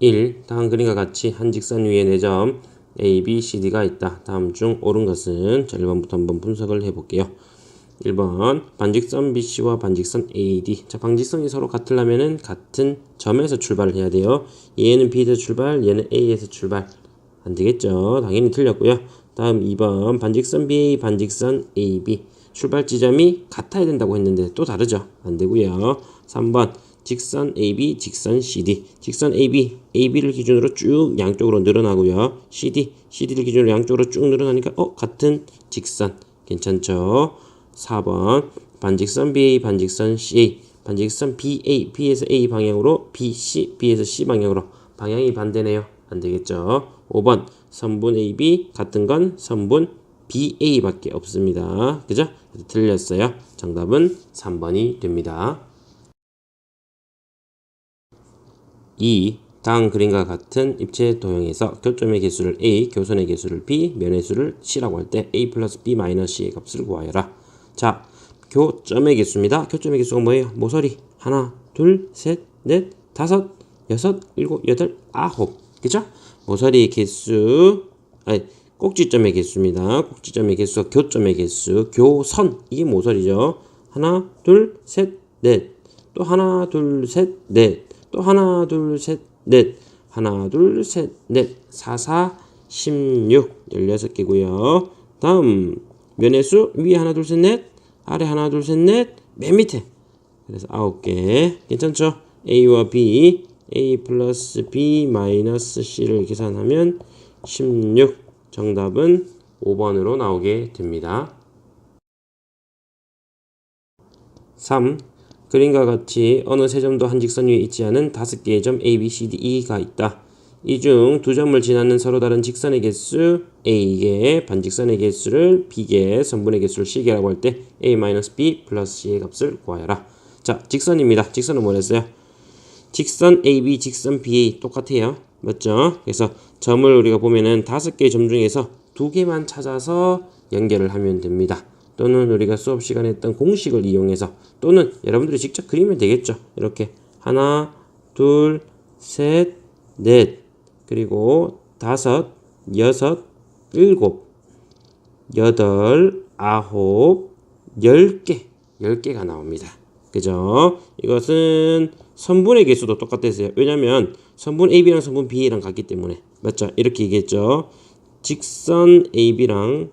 1. 다음 그림과 같이 한 직선 위에 4점 A, B, C, D가 있다. 다음 중 옳은 것은 자 1번부터 한번 분석을 해볼게요. 1번 반직선 BC와 반직선 AD 자 반직선이 서로 같으려면은 같은 점에서 출발을 해야 돼요. 얘는 B에서 출발, 얘는 A에서 출발 안 되겠죠. 당연히 틀렸고요. 다음 2번 반직선 BA, 반직선 AB 출발 지점이 같아야 된다고 했는데 또 다르죠. 안 되고요. 3번 직선 AB, 직선 CD. 직선 AB, AB를 기준으로 쭉 양쪽으로 늘어나고요. CD, CD를 기준으로 양쪽으로 쭉 늘어나니까 어 같은 직선 괜찮죠? 4번 반직선 BA, 반직선 CA. 반직선 BA, B에서 A 방향으로 BC, B에서 C 방향으로 방향이 반대네요. 안 되겠죠? 5번 선분 AB 같은 건 선분 BA밖에 없습니다. 그죠? 틀렸어요. 정답은 3번이 됩니다. 2. 다음 그림과 같은 입체 도형에서 교점의 개수를 A, 교선의 개수를 B, 면의 수를 C라고 할 때 A 플러스 B 마이너스 C의 값을 구하여라. 자, 교점의 개수입니다. 교점의 개수가 뭐예요? 모서리 하나, 둘, 셋, 넷, 다섯, 여섯, 일곱, 여덟, 아홉. 그죠? 모서리 개수, 아니, 꼭지점의 개수입니다. 꼭지점의 개수가 교점의 개수, 교선. 이게 모서리죠. 하나, 둘, 셋, 넷. 또 하나, 둘, 셋, 넷. 또 하나, 둘, 셋, 넷. 하나, 둘, 셋, 넷. 4, 4, 16. 16개고요. 다음, 면의 수 위에 하나, 둘, 셋, 넷. 아래 하나, 둘, 셋, 넷. 맨 밑에. 그래서 9개. 괜찮죠? A와 B, A 플러스 B 마이너스 C를 계산하면 16. 정답은 5번으로 나오게 됩니다. 3. 그림과 같이 어느 세 점도 한 직선 위에 있지 않은 다섯 개의 점 A, B, C, D, E가 있다. 이 중 두 점을 지나는 서로 다른 직선의 개수 A개, 반직선의 개수를 B개, 선분의 개수를 C개라고 할 때 A-B 플러스 C의 값을 구하여라. 자, 직선입니다. 직선은 뭐랬어요? 직선 AB, 직선 BA 똑같아요. 맞죠? 그래서 점을 우리가 보면은 다섯 개의 점 중에서 두 개만 찾아서 연결을 하면 됩니다. 또는 우리가 수업 시간에 했던 공식을 이용해서 또는 여러분들이 직접 그리면 되겠죠. 이렇게 하나, 둘, 셋, 넷, 그리고 다섯, 여섯, 일곱, 여덟, 아홉, 열 개, 열 개가 나옵니다. 그죠? 이것은 선분의 개수도 똑같았어요. 왜냐면 선분 AB랑 선분 BA랑 같기 때문에 맞죠? 이렇게 얘기했죠. 직선 AB랑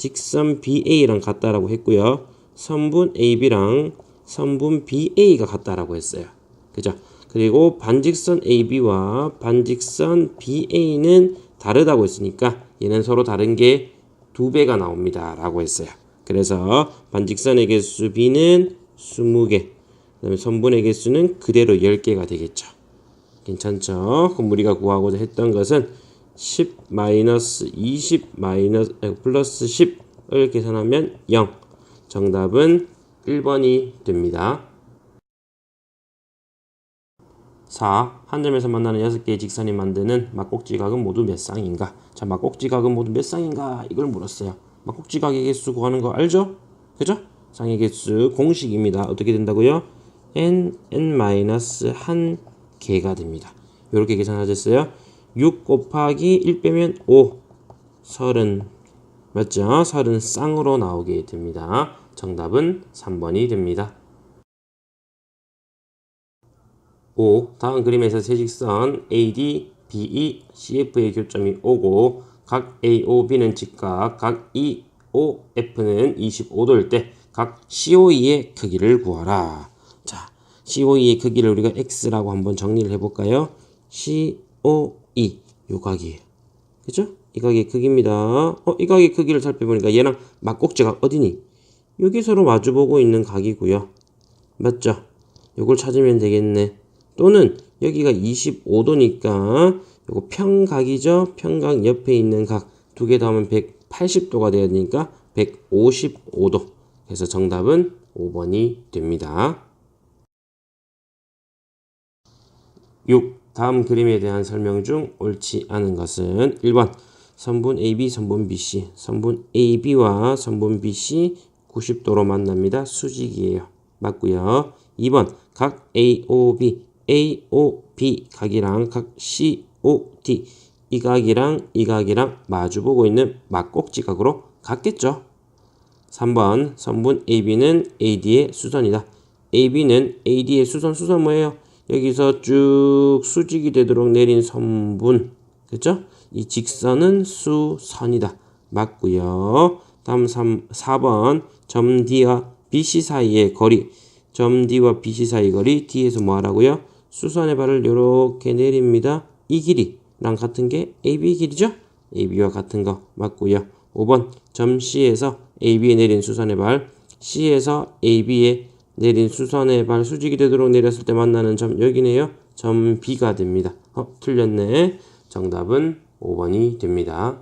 직선 BA랑 같다라고 했고요. 선분 AB랑 선분 BA가 같다라고 했어요. 그죠? 그리고 반직선 AB와 반직선 BA는 다르다고 했으니까 얘는 서로 다른 게 두 배가 나옵니다. 라고 했어요. 그래서 반직선의 개수 B는 20개, 그 다음에 선분의 개수는 그대로 10개가 되겠죠. 괜찮죠? 그럼 우리가 구하고자 했던 것은 10 마이너스 20 마이너스 플러스 10을 계산하면 0. 정답은 1번이 됩니다. 4. 한 점에서 만나는 6개의 직선이 만드는 막꼭지각은 모두 몇 쌍인가? 자, 막꼭지각은 모두 몇 쌍인가? 이걸 물었어요. 막꼭지각의 개수 구하는 거 알죠? 그죠? 쌍의 개수 공식입니다. 어떻게 된다고요? n, n-1 개가 됩니다. 이렇게 계산하셨어요? 6 곱하기 1 빼면 5, 30, 맞죠? 30 쌍으로 나오게 됩니다. 정답은 3번이 됩니다. 5. 다음 그림에서 세 직선 AD, BE, CF의 교점이 오고 각 AOB는 직각, 각 EOF는 25도일 때 각 COE의 크기를 구하라. 자, COE의 크기를 우리가 X라고 한번 정리를 해볼까요? COE, 요 각이에요. 그죠? 이 각의 크기입니다. 어, 이 각의 크기를 살펴보니까 얘랑 막꼭지가 어디니? 여기 서로 마주보고 있는 각이고요. 맞죠? 요걸 찾으면 되겠네. 또는 여기가 25도니까 요거 평각이죠. 평각 옆에 있는 각 두개 더하면 180도가 되야 되니까 155도. 그래서 정답은 5번이 됩니다. 6. 다음 그림에 대한 설명 중 옳지 않은 것은 1번 선분 AB, 선분 BC, 선분 AB와 선분 BC 90도로 만납니다. 수직이에요. 맞고요. 2번 각 AOB, AOB 각이랑 각 COD 이 각이랑 이 각이랑 마주보고 있는 막꼭지 각으로 같겠죠. 3번 선분 AB는 AD의 수선이다. AB는 AD의 수선 수선 뭐예요? 여기서 쭉 수직이 되도록 내린 선분 그죠? 이 직선은 수선이다. 맞고요. 다음 3, 4번 점 D와 BC 사이의 거리 점 D와 BC 사이 거리 D에서 뭐 하라고요? 수선의 발을 이렇게 내립니다. 이 길이랑 같은 게 AB 길이죠? AB와 같은 거 맞고요. 5번 점 C에서 AB에 내린 수선의 발 C에서 AB에 내린 수선의 발 수직이 되도록 내렸을 때 만나는 점 여기네요. 점 B가 됩니다. 어, 틀렸네. 정답은 5번이 됩니다.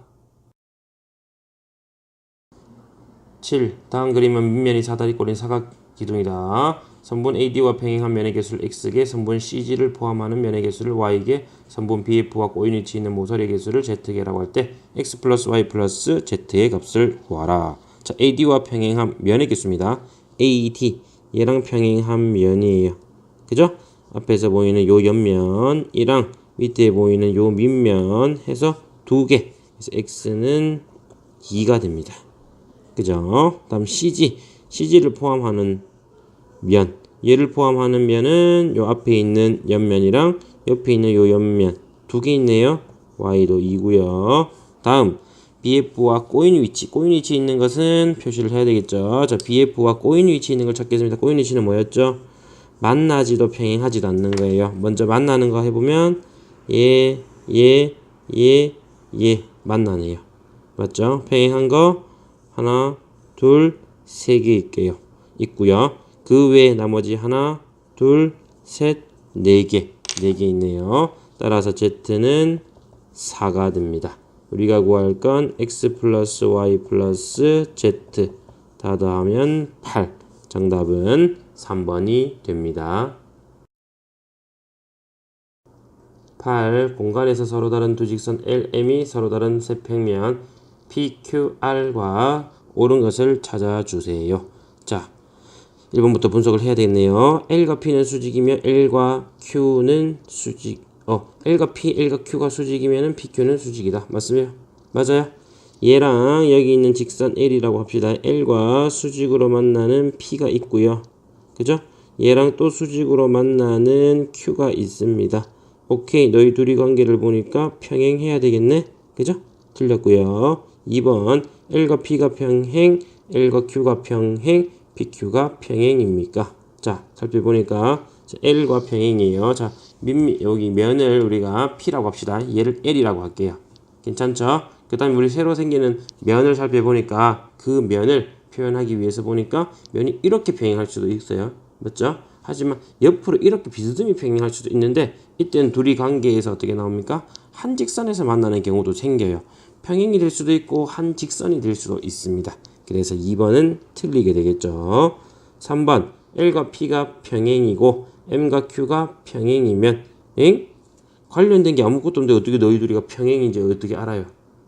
7. 다음 그림은 밑면이 사다리꼴인 사각 기둥이다. 선분 AD와 평행한 면의 개수를 x개, 선분 CG를 포함하는 면의 개수를 y개, 선분 BF와 위치 있는 모서리의 개수를 z개라고 할 때 x 플러스 y 플러스 z의 값을 구하라. 자, AD와 평행한 면의 개수입니다. AD 얘랑 평행한 면이에요. 그죠? 앞에서 보이는 요 옆면이랑 밑에 보이는 요 밑면 해서 두 개. 그래서 x는 2가 됩니다. 그죠? 다음 CG. CG를 포함하는 면. 얘를 포함하는 면은 요 앞에 있는 옆면이랑 옆에 있는 요 옆면. 두 개 있네요. y도 2고요. 다음 BF와 꼬인 위치. 꼬인 위치 있는 것은 표시를 해야 되겠죠. 자, BF와 꼬인 위치 있는 걸 찾겠습니다. 꼬인 위치는 뭐였죠? 만나지도 평행하지도 않는 거예요. 먼저 만나는 거 해보면 얘, 얘, 얘, 얘 만나네요. 맞죠? 평행한 거 하나, 둘, 세 개 있게요. 있고요. 그 외에 나머지 하나, 둘, 셋, 네 개, 네 개 있네요. 따라서 z는 4가 됩니다. 우리가 구할 건 x 플러스 y 플러스 z 다 더하면 8. 정답은 3번이 됩니다. 8. 공간에서 서로 다른 두 직선 LM이 서로 다른 세평면 PQR과 옳은 것을 찾아주세요. 자, 1번부터 분석을 해야 되겠네요. L과 P는 수직이며 L과 Q는 수직. 어, L과 P, L과 Q가 수직이면 PQ는 수직이다. 맞습니까? 맞아요. 얘랑 여기 있는 직선 L이라고 합시다. L과 수직으로 만나는 P가 있고요. 그죠? 얘랑 또 수직으로 만나는 Q가 있습니다. 오케이. 너희 둘이 관계를 보니까 평행해야 되겠네. 그죠? 틀렸고요. 2번 L과 P가 평행, L과 Q가 평행, PQ가 평행입니까? 자, 살펴보니까 L과 평행이에요. 자, 민, 여기 면을 우리가 P라고 합시다. 얘를 L이라고 할게요. 괜찮죠? 그 다음에 우리 새로 생기는 면을 살펴보니까 그 면을 표현하기 위해서 보니까 면이 이렇게 평행할 수도 있어요. 맞죠? 하지만 옆으로 이렇게 비스듬히 평행할 수도 있는데 이때는 둘이 관계에서 어떻게 나옵니까? 한 직선에서 만나는 경우도 생겨요. 평행이 될 수도 있고 한 직선이 될 수도 있습니다. 그래서 2번은 틀리게 되겠죠. 3번 L과 P가 평행이고 M과 Q가 평행이면 엥? 관련된 게 아무것도 없는데 어떻게 너희 둘이가 평행인지 어떻게 알아요?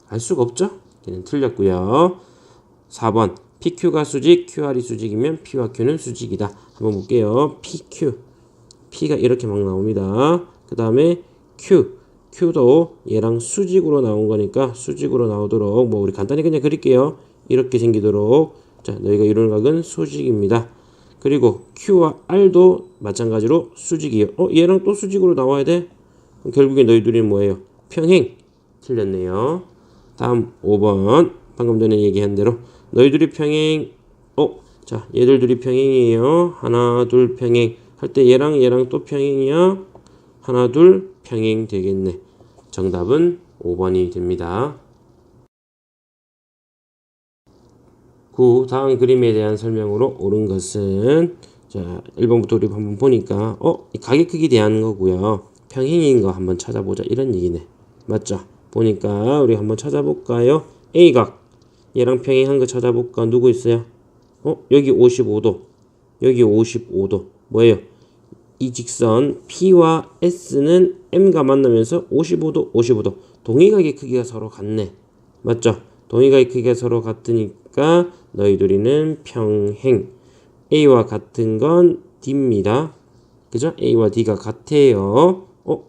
알 수가 없죠? 걔는 틀렸고요. 4번 PQ가 수직, QR이 수직이면 P와 Q는 수직이다. 한번 볼게요. PQ P가 이렇게 막 나옵니다. 그 다음에 Q Q도 얘랑 수직으로 나온 거니까 수직으로 나오도록 뭐 우리 간단히 그냥 그릴게요. 이렇게 생기도록 자 너희가 이루는 각은 수직입니다. 그리고 Q와 R도 마찬가지로 수직이에요. 어 얘랑 또 수직으로 나와야 돼? 결국에 너희 둘이 뭐예요? 평행 틀렸네요. 다음 5번 방금 전에 얘기한 대로 너희들이 평행 어? 자 얘들 둘이 평행이에요. 하나 둘 평행 할 때 얘랑 얘랑 또 평행이야. 하나 둘 평행 되겠네. 정답은 5번이 됩니다. 9. 다음 그림에 대한 설명으로 옳은 것은 자 1번부터 우리 한번 보니까 어? 이 가격 크기 대한 거고요. 평행인 거 한번 찾아보자 이런 얘기네. 맞죠? 보니까 우리 한번 찾아볼까요? A각 얘랑 평행한 거 찾아볼까? 누구 있어요? 어? 여기 55도 여기 55도 뭐예요? 이 직선 P와 S는 M과 만나면서 55도, 55도. 동의각의 크기가 서로 같네. 맞죠? 동의각의 크기가 서로 같으니까 너희 둘이는 평행. A와 같은 건 D입니다. 그죠? A와 D가 같아요. 어?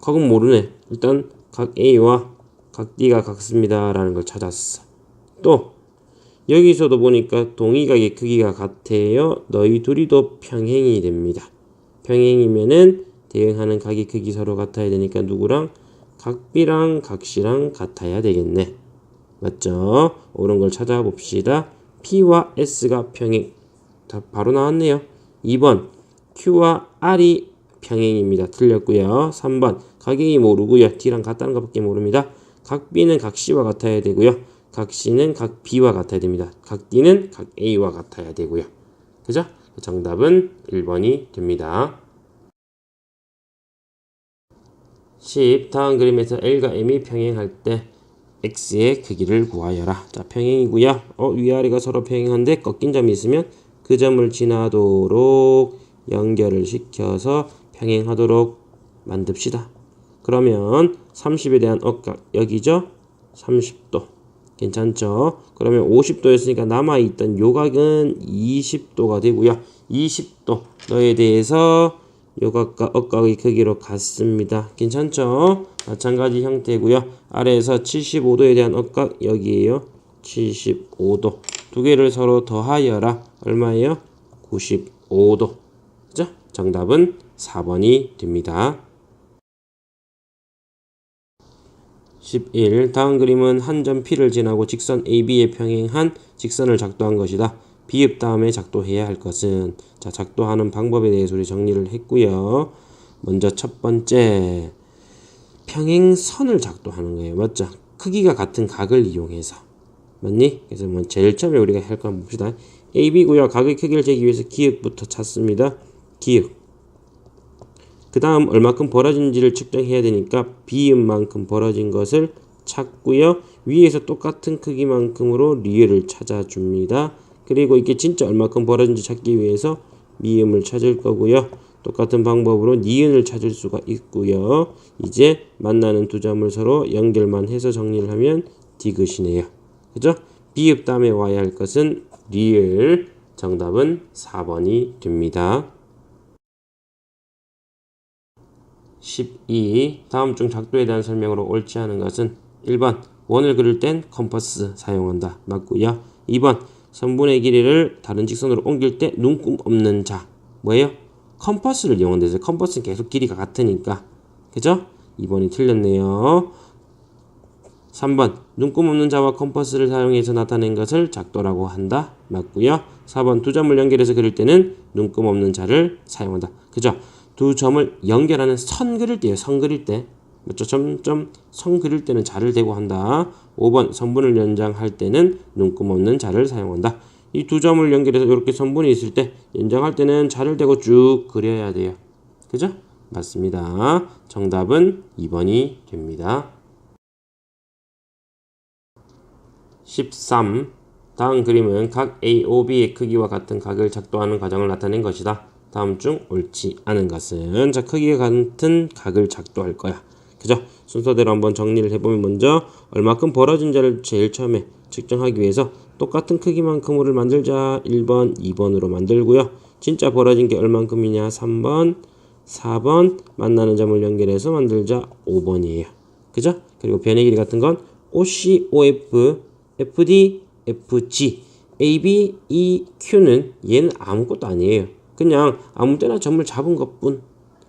각은 모르네. 일단 각 A와 각 D가 같습니다. 라는 걸 찾았어. 또 여기서도 보니까 동의각의 크기가 같아요. 너희 둘이도 평행이 됩니다. 평행이면은 대응하는 각의 크기 서로 같아야 되니까 누구랑 각 B랑 각 C랑 같아야 되겠네. 맞죠? 옳은 걸 찾아봅시다. P와 S가 평행. 다 바로 나왔네요. 2번 Q와 R이 평행입니다. 틀렸고요. 3번 각이 모르고요. D랑 같다는 것밖에 모릅니다. 각 B는 각 C와 같아야 되고요. 각 C는 각 B와 같아야 됩니다. 각 D는 각 A와 같아야 되고요. 그죠? 정답은 1번이 됩니다. 10. 다음 그림에서 L과 M이 평행할 때 X의 크기를 구하여라. 자, 평행이고요. 어, 위아래가 서로 평행한데 꺾인 점이 있으면 그 점을 지나도록 연결을 시켜서 평행하도록 만듭시다. 그러면 30에 대한 억각 여기죠? 30도. 괜찮죠? 그러면 50도였으니까 남아있던 요각은 20도가 되고요. 20도 너에 대해서 요각과 억각의 크기로 같습니다. 괜찮죠? 마찬가지 형태고요. 아래에서 75도에 대한 억각 여기에요. 75도. 두 개를 서로 더하여라. 얼마예요? 95도. 그죠? 정답은 4번이 됩니다. 11. 다음 그림은 한 점 P를 지나고 직선 AB에 평행한 직선을 작도한 것이다. 비읍 다음에 작도해야 할 것은 자 작도하는 방법에 대해서 우리 정리를 했고요. 먼저 첫 번째 평행선을 작도하는 거예요. 맞죠? 크기가 같은 각을 이용해서 맞니? 그래서 뭐 제일 처음에 우리가 할 거 한번 봅시다. AB고요. 각의 크기를 재기 위해서 기역부터 찾습니다. 기역. 그 다음 얼마큼 벌어진지를 측정해야 되니까 비음만큼 벌어진 것을 찾고요. 위에서 똑같은 크기만큼으로 리을을 찾아줍니다. 그리고 이게 진짜 얼마큼 벌어진지 찾기 위해서 미음을 찾을 거고요. 똑같은 방법으로 니은을 찾을 수가 있고요. 이제 만나는 두 점을 서로 연결만 해서 정리를 하면 디귿이네요. 그죠? 비읍 다음에 와야 할 것은 리을. 정답은 4번이 됩니다. 12. 다음 중 작도에 대한 설명으로 옳지 않은 것은 1번 원을 그릴 땐 컴퍼스 사용한다. 맞고요. 2번 선분의 길이를 다른 직선으로 옮길 때 눈금 없는 자. 뭐예요? 컴퍼스를 이용한대서 컴퍼스는 계속 길이가 같으니까. 그죠? 2번이 틀렸네요. 3번 눈금 없는 자와 컴퍼스를 사용해서 나타낸 것을 작도라고 한다. 맞고요. 4번 두 점을 연결해서 그릴 때는 눈금 없는 자를 사용한다. 그죠? 두 점을 연결하는 선 그릴 때요. 선 그릴 때. 맞죠? 점점 선 그릴 때는 자를 대고 한다. 5번 선분을 연장할 때는 눈금 없는 자를 사용한다. 이 두 점을 연결해서 이렇게 선분이 있을 때 연장할 때는 자를 대고 쭉 그려야 돼요. 그죠? 맞습니다. 정답은 2번이 됩니다. 13. 다음 그림은 각 AOB의 크기와 같은 각을 작도하는 과정을 나타낸 것이다. 다음 중 옳지 않은 것은 자 크기가 같은 각을 작도할 거야. 그죠? 순서대로 한번 정리를 해보면 먼저 얼마큼 벌어진 자를 제일 처음에 측정하기 위해서 똑같은 크기만큼을 만들자 1번, 2번으로 만들고요. 진짜 벌어진 게 얼만큼이냐 3번, 4번 만나는 점을 연결해서 만들자 5번이에요. 그죠? 그리고 변의 길이 같은 건 OC, OF, FD, FG, AB, EQ는 얘는 아무것도 아니에요. 그냥 아무 때나 점을 잡은 것뿐.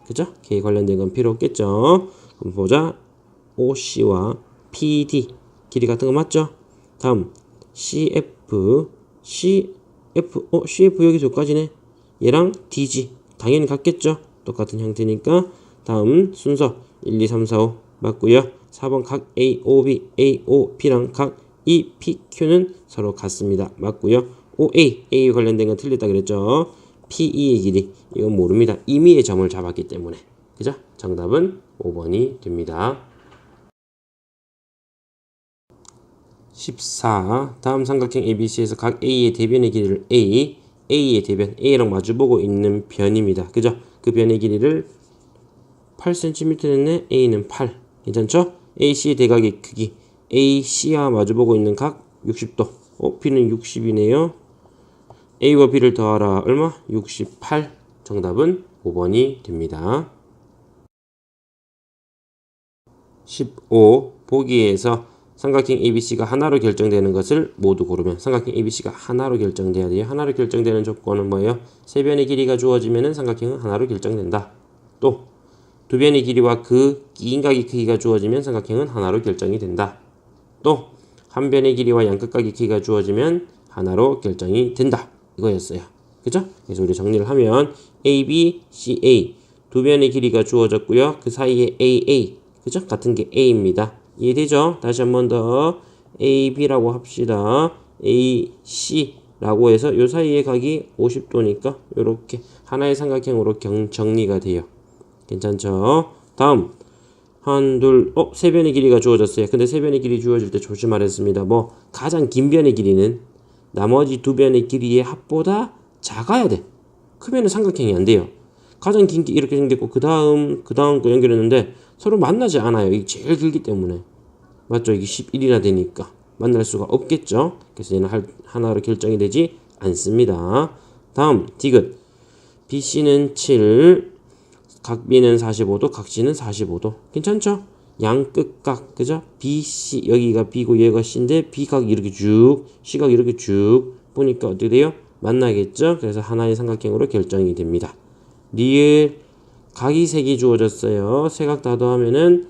그죠? K 관련된 건 필요 없겠죠? 그럼 보자. OC와 PD 길이 같은 거 맞죠? 다음 CF, CF, 어 CF 여기서 여기까지네. 얘랑 DG 당연히 같겠죠? 똑같은 형태니까 다음 순서 1, 2, 3, 4, 5 맞고요. 4번 각 AOB, AOP랑 각 EPQ는 서로 같습니다. 맞고요. OA, A 관련된 건 틀렸다 그랬죠? PE의 길이 이건 모릅니다. 임의의 점을 잡았기 때문에 그죠? 정답은 5번이 됩니다. 14. 다음 삼각형 ABC에서 각 A의 대변의 길이를 A, A의 대변, A랑 마주보고 있는 변입니다. 그죠? 그 변의 길이를 8cm 냈네. A는 8. 괜찮죠? AC의 대각의 크기. AC와 마주보고 있는 각 60도. 어, B는 60이네요. A와 B를 더하라. 얼마? 68. 정답은 5번이 됩니다. 15. 보기에서 삼각형 ABC가 하나로 결정되는 것을 모두 고르면 삼각형 ABC가 하나로 결정돼야 돼요. 하나로 결정되는 조건은 뭐예요? 세 변의 길이가 주어지면 삼각형은 하나로 결정된다. 또 두 변의 길이와 그 기인각의 크기가 주어지면 삼각형은 하나로 결정이 된다. 또 한 변의 길이와 양끝각의 크기가 주어지면 하나로 결정이 된다. 이거였어요. 그죠? 그래서 우리 정리를 하면 A, B, C, A 두 변의 길이가 주어졌고요. 그 사이에 A, A 그죠? 같은 게 A입니다. 이해되죠? 다시 한 번 더 A, B라고 합시다. A, C라고 해서 요 사이의 각이 50도니까 이렇게 하나의 삼각형으로 경, 정리가 돼요. 괜찮죠? 다음 한, 둘, 어, 세 변의 길이가 주어졌어요. 근데 세 변의 길이 주어질 때 조심하랬습니다. 뭐 가장 긴 변의 길이는 나머지 두 변의 길이의 합보다 작아야 돼. 크면은 삼각형이 안 돼요. 가장 긴 게 이렇게 생겼고 그 다음 그 다음 거 연결했는데 서로 만나지 않아요. 이게 제일 길기 때문에 맞죠? 이게 11이나 되니까 만날 수가 없겠죠. 그래서 얘는 할, 하나로 결정이 되지 않습니다. 다음 디귿 BC는 7, 각 B는 45도, 각 C는 45도. 괜찮죠? 양끝각 그죠? BC 여기가 B고 얘가 C인데 B각 이렇게 쭉, C각 이렇게 쭉 보니까 어떻게 돼요? 만나겠죠? 그래서 하나의 삼각형으로 결정이 됩니다. 리을 각이 색이 주어졌어요. 세각 다도하면은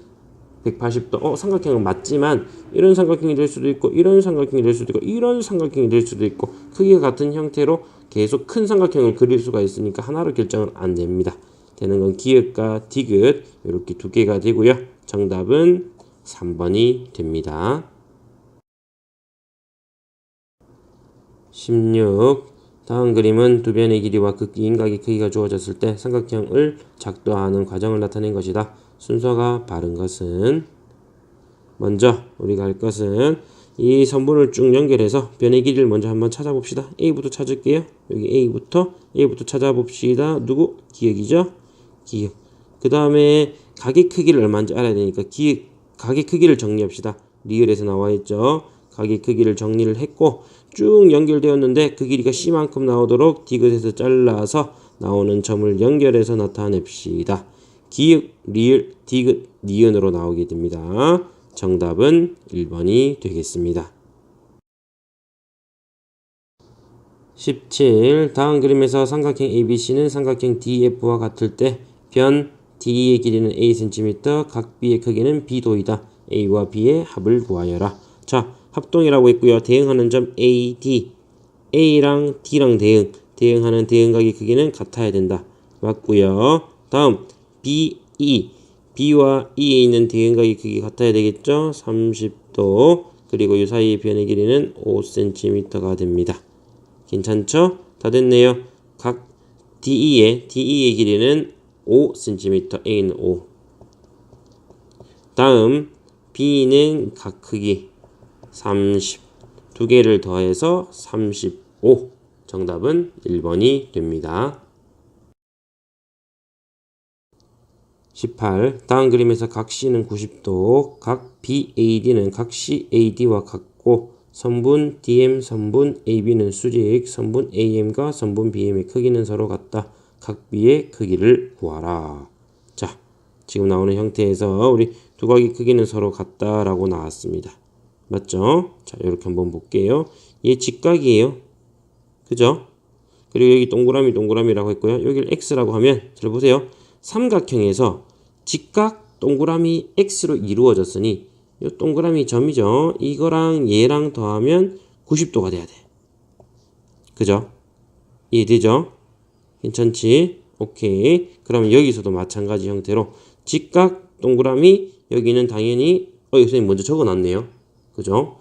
180도. 어, 삼각형은 맞지만 이런 삼각형이 될 수도 있고 이런 삼각형이 될 수도 있고 이런 삼각형이 될 수도 있고 크기가 같은 형태로 계속 큰 삼각형을 그릴 수가 있으니까 하나로 결정은 안 됩니다. 되는 건 기역과 디귿 이렇게 두 개가 되고요. 정답은 3번이 됩니다. 16. 다음 그림은 두 변의 길이와 그 인각의 크기가 주어졌을 때 삼각형을 작도하는 과정을 나타낸 것이다. 순서가 바른 것은 먼저 우리가 할 것은 이 선분을 쭉 연결해서 변의 길이를 먼저 한번 찾아봅시다. A부터 찾을게요. 여기 A부터 A부터 찾아봅시다. 누구? 기억이죠? 기억. 그 다음에 각의 크기를 얼마인지 알아야 되니까 기억, 각의 크기를 정리합시다. 리을에서 나와 있죠. 각의 크기를 정리를 했고 쭉 연결되었는데 그 길이가 C만큼 나오도록 디귿에서 잘라서 나오는 점을 연결해서 나타냅시다. 기역, 리을, 디귿, 니은으로 나오게 됩니다. 정답은 1번이 되겠습니다. 17. 다음 그림에서 삼각형 ABC는 삼각형 DF와 같을 때 변 D의 길이는 A cm, 각 B의 크기는 B도이다. A와 B의 합을 구하여라. 자, 합동이라고 했고요. 대응하는 점 AD. A랑 D랑 대응. 대응하는 대응각의 크기는 같아야 된다. 맞고요. 다음 BE. B와 E에 있는 대응각의 크기 같아야 되겠죠? 30도. 그리고 이 사이의 변의 길이는 5cm가 됩니다. 괜찮죠? 다 됐네요. 각 DE의 DE의 길이는 5cm, A는 5. 다음 B는 각 크기 30. 두 개를 더해서 35. 정답은 1번이 됩니다. 18. 다음 그림에서 각 C는 90도, 각 BAD는 각 CAD와 같고 선분 DM, 선분 AB는 수직, 선분 AM과 선분 BM의 크기는 서로 같다. 각 B의 크기를 구하라. 자, 지금 나오는 형태에서 우리 두 각의 크기는 서로 같다라고 나왔습니다. 맞죠? 자, 이렇게 한번 볼게요. 얘 직각이에요. 그죠? 그리고 여기 동그라미 동그라미라고 했고요. 여기를 x라고 하면 잘 보세요. 삼각형에서 직각 동그라미 x로 이루어졌으니 이 동그라미 점이죠. 이거랑 얘랑 더하면 90도가 돼야 돼. 그죠? 이해되죠? 괜찮지? 오케이. 그러면 여기서도 마찬가지 형태로 직각 동그라미 여기는 당연히 어, 선생님 먼저 적어놨네요. 그죠?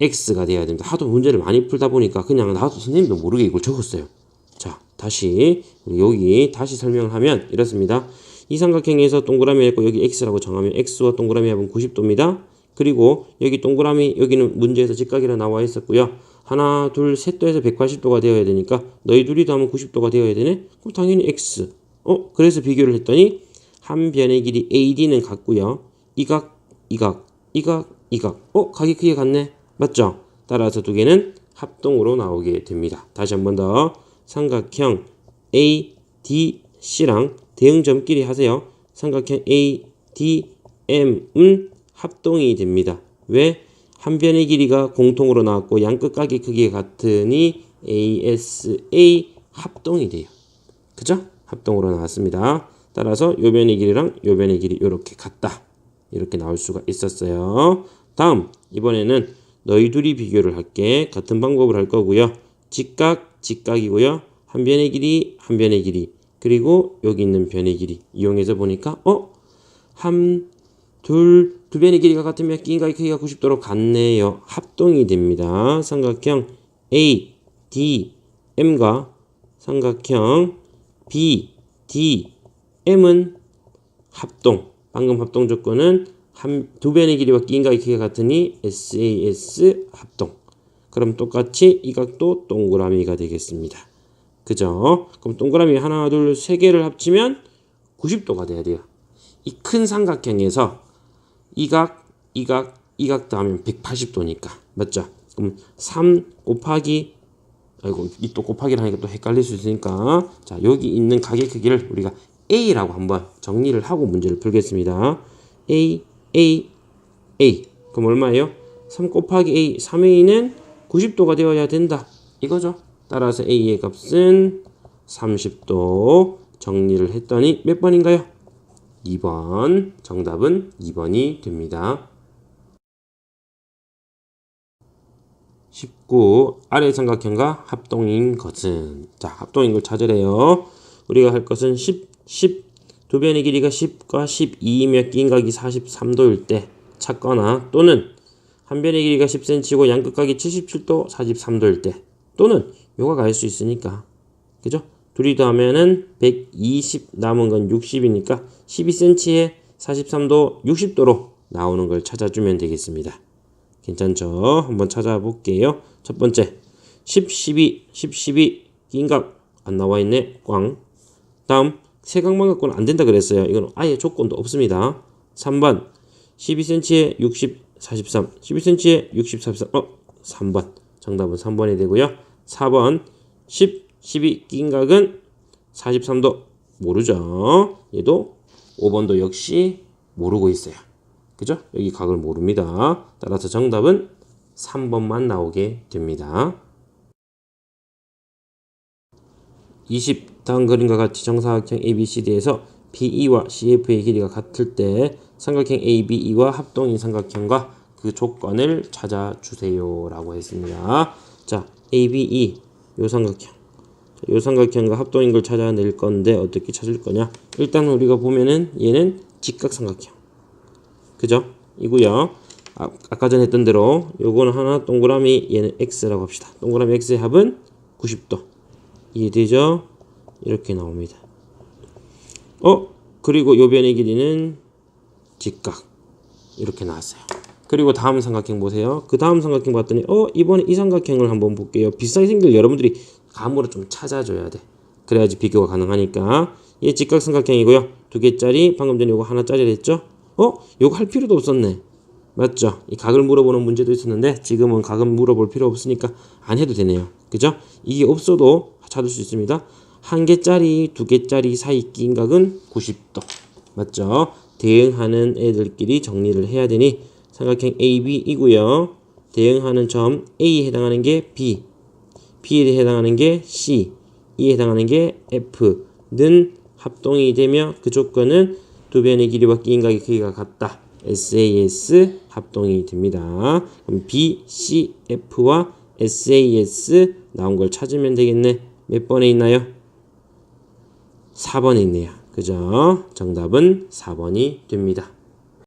x가 돼야 됩니다. 하도 문제를 많이 풀다 보니까 그냥 나도 선생님도 모르게 이걸 적었어요. 자, 다시 여기 다시 설명을 하면 이렇습니다. 이 삼각형에서 동그라미 있고 여기 x라고 정하면 x와 동그라미 합은 90도입니다. 그리고 여기 동그라미 여기는 문제에서 직각이라 나와 있었고요. 하나, 둘, 셋 도에서 180도가 되어야 되니까 너희 둘이 더하면 90도가 되어야 되네. 그럼 당연히 x. 어, 그래서 비교를 했더니 한 변의 길이 AD는 같고요. 이 각, 이 각, 이 각, 이각. 어, 각이 크게 같네. 맞죠? 따라서 두 개는 합동으로 나오게 됩니다. 다시 한 번 더. 삼각형 C랑 대응점끼리 하세요. 삼각형 A, D, M은 합동이 됩니다. 왜? 한 변의 길이가 공통으로 나왔고 양끝 각의 크기가 같으니 ASA 합동이 돼요. 그죠? 합동으로 나왔습니다. 따라서 요 변의 길이랑 요 변의 길이 이렇게 같다. 이렇게 나올 수가 있었어요. 다음 이번에는 너희 둘이 비교를 할게. 같은 방법을 할 거고요. 직각, 직각이고요. 한 변의 길이, 한 변의 길이. 그리고 여기 있는 변의 길이 이용해서 보니까 어? 한, 둘, 두 변의 길이가 같으면 끼인가의 크기가 90도로 같네요. 합동이 됩니다. 삼각형 A, D, M과 삼각형 B, D, M은 합동. 방금 합동 조건은 한, 두 변의 길이와 끼인가의 크기가 같으니 SAS 합동. 그럼 똑같이 이 각도 동그라미가 되겠습니다. 그죠? 그럼 동그라미 하나, 둘, 세 개를 합치면 90도가 돼야 돼요. 이 큰 삼각형에서 이 각, 이 각, 이 각도 하면 180도니까. 맞죠? 그럼 3 곱하기 아이고 이 또 곱하기를 하니까 또 헷갈릴 수 있으니까 자 여기 있는 각의 크기를 우리가 A라고 한번 정리를 하고 문제를 풀겠습니다. A, A, A 그럼 얼마예요? 3 곱하기 A, 3A는 90도가 되어야 된다. 이거죠. 따라서 A의 값은 30도 정리를 했더니 몇 번인가요? 2번. 정답은 2번이 됩니다. 19. 아래 삼각형과 합동인 것은 자, 합동인 걸 찾으래요. 우리가 할 것은 10, 10. 두 변의 길이가 10과 12이며 끼인각이 43도일 때 찾거나 또는 한 변의 길이가 10cm고 양끝각이 77도, 43도일 때 또는 요가 갈 수 있으니까 그죠? 둘이 더하면은 120 남은 건 60이니까 12cm에 43도, 60도로 나오는 걸 찾아주면 되겠습니다. 괜찮죠? 한번 찾아볼게요. 첫 번째 10, 12, 10, 12 긴각 안 나와 있네. 꽝. 다음 갖고는 안 된다 그랬어요. 이건 아예 조건도 없습니다. 3번 12cm에 60, 43 12cm에 60, 43 어? 3번 정답은 3번이 되고요. 4번 10, 12 긴각은 43도 모르죠. 얘도 5번도 역시 모르고 있어요. 그죠? 여기 각을 모릅니다. 따라서 정답은 3번만 나오게 됩니다. 20. 다음 그림과 같이 정사각형 ABCD에서 BE와 CF의 길이가 같을 때 삼각형 ABE와 합동인 삼각형과 그 조건을 찾아주세요 라고 했습니다. 자, ABE 요 삼각형 요 삼각형과 합동인 걸 찾아낼 건데 어떻게 찾을 거냐 일단 우리가 보면은 얘는 직각삼각형 그죠? 이고요. 아, 아까 전에 했던 대로 요거는 하나 동그라미 얘는 x라고 합시다. 동그라미 x의 합은 90도. 이해되죠? 이렇게 나옵니다. 어? 그리고 요 변의 길이는 직각. 이렇게 나왔어요. 그리고 다음 삼각형 보세요. 그 다음 삼각형 봤더니 어? 이번에 이 삼각형을 한번 볼게요. 비슷하게 생길 여러분들이 감으로 좀 찾아줘야 돼. 그래야지 비교가 가능하니까. 얘 직각 삼각형이고요. 두 개짜리 방금 전에 요거 하나짜리 했죠? 어? 요거 할 필요도 없었네. 맞죠? 이 각을 물어보는 문제도 있었는데 지금은 각은 물어볼 필요 없으니까 안 해도 되네요. 그죠? 이게 없어도 찾을 수 있습니다. 한 개짜리, 두 개짜리 사이 낀 각은 90도. 맞죠? 대응하는 애들끼리 정리를 해야 되니 삼각형 AB이고요. 대응하는 점 A에 해당하는 게 B, B에 해당하는 게 C, E에 해당하는 게 F는 합동이 되며 그 조건은 두 변의 길이와 끼인각의 크기가 같다. SAS 합동이 됩니다. 그럼 B, C, F와 SAS 나온 걸 찾으면 되겠네. 몇 번에 있나요? 4번에 있네요. 그죠? 정답은 4번이 됩니다.